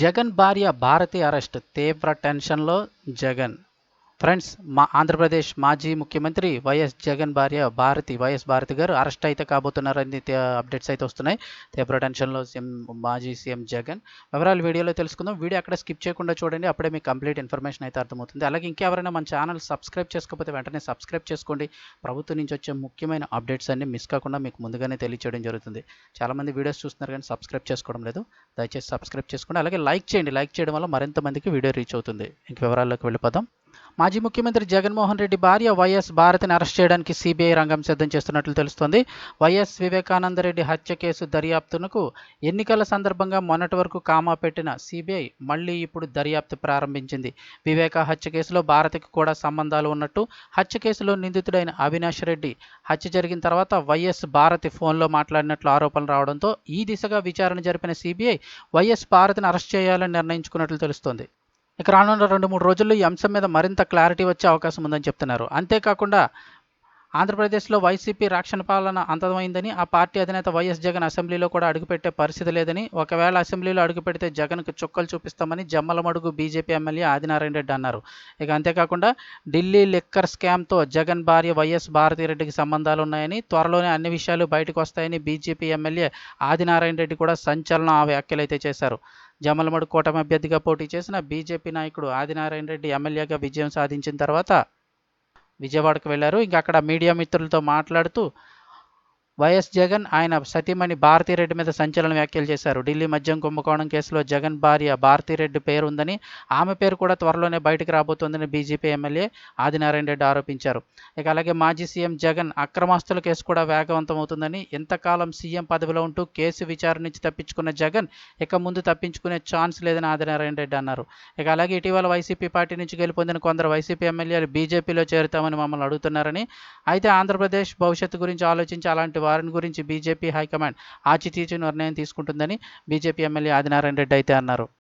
జగన్ భార్య భారతి అరెస్ట్. తీవ్ర టెన్షన్లో జగన్. ఫ్రెండ్స్ మా ఆంధ్రప్రదేశ్ మాజీ ముఖ్యమంత్రి వైఎస్ జగన్ భార్య భారతి వైఎస్ భారతి గారు అరెస్ట్ అయితే కాబోతున్నారని అప్డేట్స్ అయితే వస్తున్నాయి. తీవ్ర టెన్షన్లో సీఎం మాజీ సీఎం జగన్. వివరాలు వీడియోలో తెలుసుకుందాం. వీడియో అక్కడ స్కిప్ చేయకుండా చూడండి. అప్పుడే మీకు కంప్లీట్ ఇన్ఫర్మేషన్ అయితే అర్థమవుతుంది. అలాగే ఇంకెవరైనా మన ఛానల్ సబ్స్క్రైబ్ చేసుకోకపోతే వెంటనే సబ్స్క్రైబ్ చేసుకోండి. ప్రభుత్వం నుంచి వచ్చే ముఖ్యమైన అప్డేట్స్ అన్ని మిస్ కాకుండా మీకు ముందుగానే తెలియచేయడం జరుగుతుంది. చాలామంది వీడియోస్ చూస్తున్నారు కానీ సబ్స్క్రైబ్ చేసుకోవడం లేదు. దయచేసి సబ్స్క్రైబ్ చేసుకోండి. అలాగే లైక్ చేయండి. లైక్ చేయడం వల్ల మరింత మందికి వీడియో రీచ్ అవుతుంది. ఇంక వివరాల్లోకి వెళ్ళిపోదాం. మాజీ ముఖ్యమంత్రి జగన్మోహన్ రెడ్డి భార్య వైఎస్ భారతిని అరెస్ట్ చేయడానికి సిబిఐ రంగం సిద్ధం చేస్తున్నట్లు తెలుస్తోంది. వైఎస్ వివేకానందరెడ్డి హత్య కేసు దర్యాప్తునకు ఎన్నికల సందర్భంగా మొన్నటి వరకు కామా పెట్టిన సిబిఐ మళ్ళీ ఇప్పుడు దర్యాప్తు ప్రారంభించింది. వివేక హత్య కేసులో భారతికి కూడా సంబంధాలు ఉన్నట్టు హత్య కేసులో నిందితుడైన అవినాష్ రెడ్డి హత్య జరిగిన తర్వాత వైఎస్ భారతి ఫోన్లో మాట్లాడినట్లు ఆరోపణలు రావడంతో ఈ దిశగా విచారణ జరిపిన సిబిఐ వైఎస్ భారతిని అరెస్ట్ చేయాలని నిర్ణయించుకున్నట్లు తెలుస్తోంది. ఇక రానున్న రెండు మూడు రోజుల్లో ఈ అంశం మీద మరింత క్లారిటీ వచ్చే అవకాశం ఉందని చెప్తున్నారు. అంతేకాకుండా ఆంధ్రప్రదేశ్లో వైసీపీ రాక్షణ పాలన అంతమైందని ఆ పార్టీ అధినేత వైఎస్ జగన్ అసెంబ్లీలో కూడా అడుగుపెట్టే పరిస్థితి లేదని ఒకవేళ అసెంబ్లీలో అడుగుపెడితే జగన్కు చుక్కలు చూపిస్తామని జమ్మలమడుగు బీజేపీ ఎమ్మెల్యే ఆదినారాయణ రెడ్డి అన్నారు. ఇక అంతేకాకుండా ఢిల్లీ లిక్కర్ స్కామ్తో జగన్ భార్య వైఎస్ భారతిరెడ్డికి సంబంధాలు ఉన్నాయని త్వరలోనే అన్ని విషయాలు బయటకు వస్తాయని బీజేపీ ఎమ్మెల్యే ఆదినారాయణ రెడ్డి కూడా సంచలన వ్యాఖ్యలు అయితే చేశారు. జమలమడు కూటమి అభ్యర్థిగా పోటీ చేసిన బీజేపీ నాయకుడు ఆదినారాయణ రెడ్డి ఎమ్మెల్యేగా విజయం సాధించిన తర్వాత విజయవాడకు వెళ్ళారు ఇంకా అక్కడ మీడియా మిత్రులతో మాట్లాడుతూ వైఎస్ జగన్ ఆయన సతీమణి భారతీరెడ్డి మీద సంచలన వ్యాఖ్యలు చేశారు. ఢిల్లీ మద్యం కుంభకోణం కేసులో జగన్ భార్య భారతీరెడ్డి పేరు ఉందని ఆమె పేరు కూడా త్వరలోనే బయటకు రాబోతోందని బీజేపీ ఎమ్మెల్యే ఆదినారాయణ రెడ్డి ఆరోపించారు. ఇక అలాగే మాజీ సీఎం జగన్ అక్రమాస్తుల కేసు కూడా వేగవంతమవుతుందని ఇంతకాలం సీఎం పదవిలో ఉంటూ కేసు విచారణ నుంచి తప్పించుకున్న జగన్ ఇక ముందు తప్పించుకునే ఛాన్స్ లేదని ఆదినారాయణ రెడ్డి అన్నారు. ఇక అలాగే ఇటీవల వైసీపీ పార్టీ నుంచి గెలుపొందిన కొందరు వైసీపీ ఎమ్మెల్యేలు బీజేపీలో చేరుతామని మమ్మల్ని అడుగుతున్నారని అయితే ఆంధ్రప్రదేశ్ భవిష్యత్తు గురించి ఆలోచించి అలాంటి వారిని గురించి బీజేపీ హైకమాండ్ ఆచితీచి నిర్ణయం తీసుకుంటుందని బీజేపీ ఎమ్మెల్యే ఆదినారాయణ రెడ్డి అయితే అన్నారు.